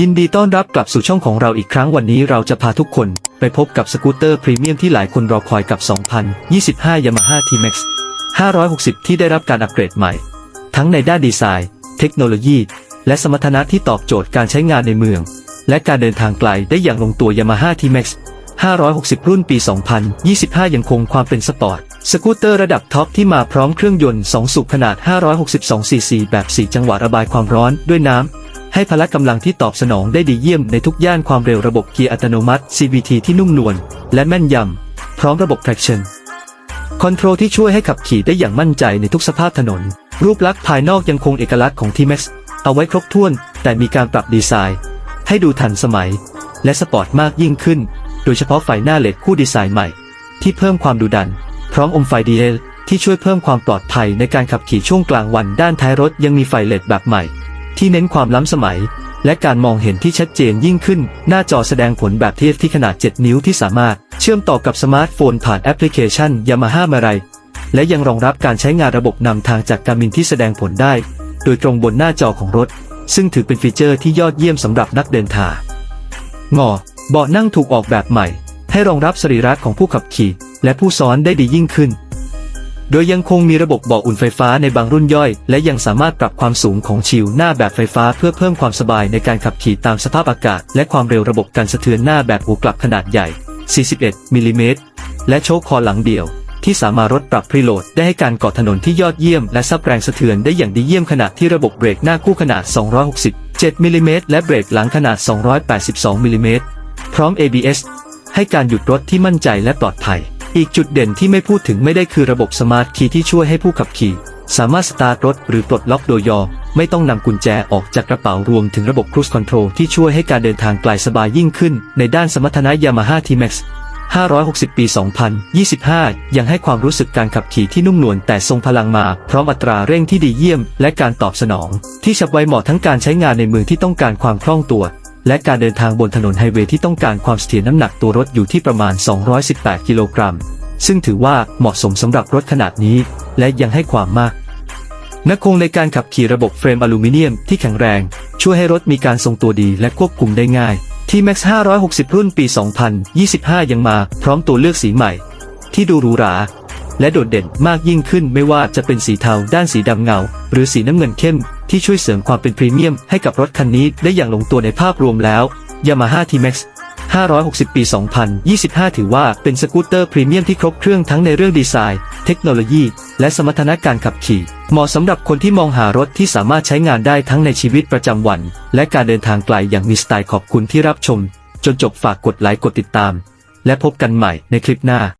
ยินดีต้อนรับกลับสู่ช่องของเราอีกครั้งวันนี้เราจะพาทุกคน ไปพบกับสกูตเตอร์พรีเมียมที่หลายคนรอคอยกับ 2025 Yamaha T-Max 560 ที่ได้รับการอัปเกรดใหม่ ทั้งในด้านดีไซน์ เทคโนโลยี และสมรรถนะที่ตอบโจทย์การใช้งานในเมือง และการเดินทางไกลได้อย่างลงตัว Yamaha T-Max 560 รุ่นปี 2025 ยังคงความเป็นสปอร์ต สกูตเตอร์ระดับท็อปที่มาพร้อมเครื่องยนต์ 2 สูบขนาด 562 ซีซี แบบ 4 จังหวะระบายความร้อนด้วยน้ำ ให้พละกำลังที่ตอบสนองได้ดีเยี่ยมในทุกย่านความเร็วระบบเกียร์อัตโนมัติ CVT ที่นุ่มนวลและแม่นยำ พร้อมระบบ traction คอนโทรลที่ช่วยให้ขับขี่ได้อย่างมั่นใจในทุกสภาพถนน รูปลักษณ์ภายนอกยังคงเอกลักษณ์ของ T-Max เอาไว้ครบถ้วน แต่มีการปรับดีไซน์ ให้ดูทันสมัย และสปอร์ตมากยิ่งขึ้น โดยเฉพาะไฟหน้าเลดคู่ดีไซน์ใหม่ ที่เพิ่มความดุดัน พร้อมอมไฟ DL ที่ช่วยเพิ่มความปลอดภัยในการขับขี่ช่วงกลางวันด้านท้ายรถยังมีไฟเลดแบบใหม่ ที่เน้นความล้ำสมัย และการมองเห็นที่ชัดเจนยิ่งขึ้น หน้าจอแสดงผลแบบเทียบที่ขนาด 7 นิ้วที่สามารถ เชื่อมต่อกับสมาร์ทโฟนผ่านแอปพลิเคชัน Yamaha m a r a i และยังรองรับการใช้งานระบบนำทางจากการมินที่แสดงผลได้ โดยตรงบนหน้าจอของรถ ซึ่งถือเป็นฟีเจอร์ที่ยอดเยี่ยมสำหรับนักเดินทางงอเบาะนั่งถูกออกแบบใหม่ ให้รองรับสรีระของผู้ขับขี่ และผู้ซ้อนได้ดียิ่งขึ้น โดยยังคงมีระบบบาะอุ่นไฟฟ้าในบางรุ่นย่อย และยังสามารถปรับความสูงของชิวหน้าแบบไฟฟ้าเพื่อเพิ่มความสบายในการขับขี่ตามสภาพอากาศ และความเร็วระบบการสะเทือนหน้าแบบหูกลับขนาดใหญ่ 41มิลลิเมตร และโชคคอหลังเดี่ยว ที่สามารถลดปรับพรีโหลดได้ให้การเกาะถนนที่ยอดเยี่ยม และซับแรงสะเทือนได้อย่างดีเยี่ยมขณะที่ระบบเบรกหน้าคู่ขนาด 267มิลลิเมตรและเบรกหลังขนาด 282มิลลิเมตรพร้อม ABS ให้การหยุดรถที่มั่นใจและปลอดภัย อีกจุดเด่นที่ไม่พูดถึงไม่ได้คือระบบสมาร์ทคีย์ที่ช่วยให้ผู้ขับขี่ สามารถสตาร์ทรถหรือปลดล็อกโดยยอไม่ต้องนำกุญแจออกจากกระเป๋ารวมถึงระบบ Cruise Control ที่ช่วยให้การเดินทางไกลสบายยิ่งขึ้น ในด้านสมรรถนะ Yamaha T-Max 560 ปี 2025 ยังให้ความรู้สึกการขับขี่ที่นุ่มนวลแต่ทรงพลังมา พร้อมอัตราเร่งที่ดีเยี่ยม และการตอบสนอง ที่ฉับไวเหมาะทั้งการใช้งานในเมืองที่ต้องการความคล่องตัว และการเดินทางบนถนนไฮเวย์ที่ต้องการความเสถียรน้ำหนักตัวรถอยู่ที่ประมาณ 218 กิโลกรัม ซึ่งถือว่าเหมาะสมสำหรับรถขนาดนี้ และยังให้ความมากนักคงในการขับขี่ระบบเฟรมอลูมิเนียมที่แข็งแรง ช่วยให้รถมีการทรงตัวดีและควบคุมได้ง่าย T-Max 560 รุ่นปี 2025 ยังมาพร้อมตัวเลือกสีใหม่ ที่ดูหรูหรา และโดดเด่นมากยิ่งขึ้นไม่ว่าจะเป็นสีเทาด้านสีดำเงา หรือสีน้ำเงินเข้ม ที่ช่วยเสริมความเป็นพรีเมียมให้กับรถคันนี้ได้อย่างลงตัวในภาพรวมแล้ว Yamaha T-Max 560 ปี 2025 ถือว่าเป็นสกูตเตอร์พรีเมียมที่ครบเครื่องทั้งในเรื่องดีไซน์ เทคโนโลยี และสมรรถนะการขับขี่ เหมาะสำหรับคนที่มองหารถที่สามารถใช้งานได้ทั้งในชีวิตประจำวัน และการเดินทางไกลอย่างมีสไตล์ขอบคุณที่รับชม จนจบฝากกดไลค์กดติดตาม และพบกันใหม่ในคลิปหน้า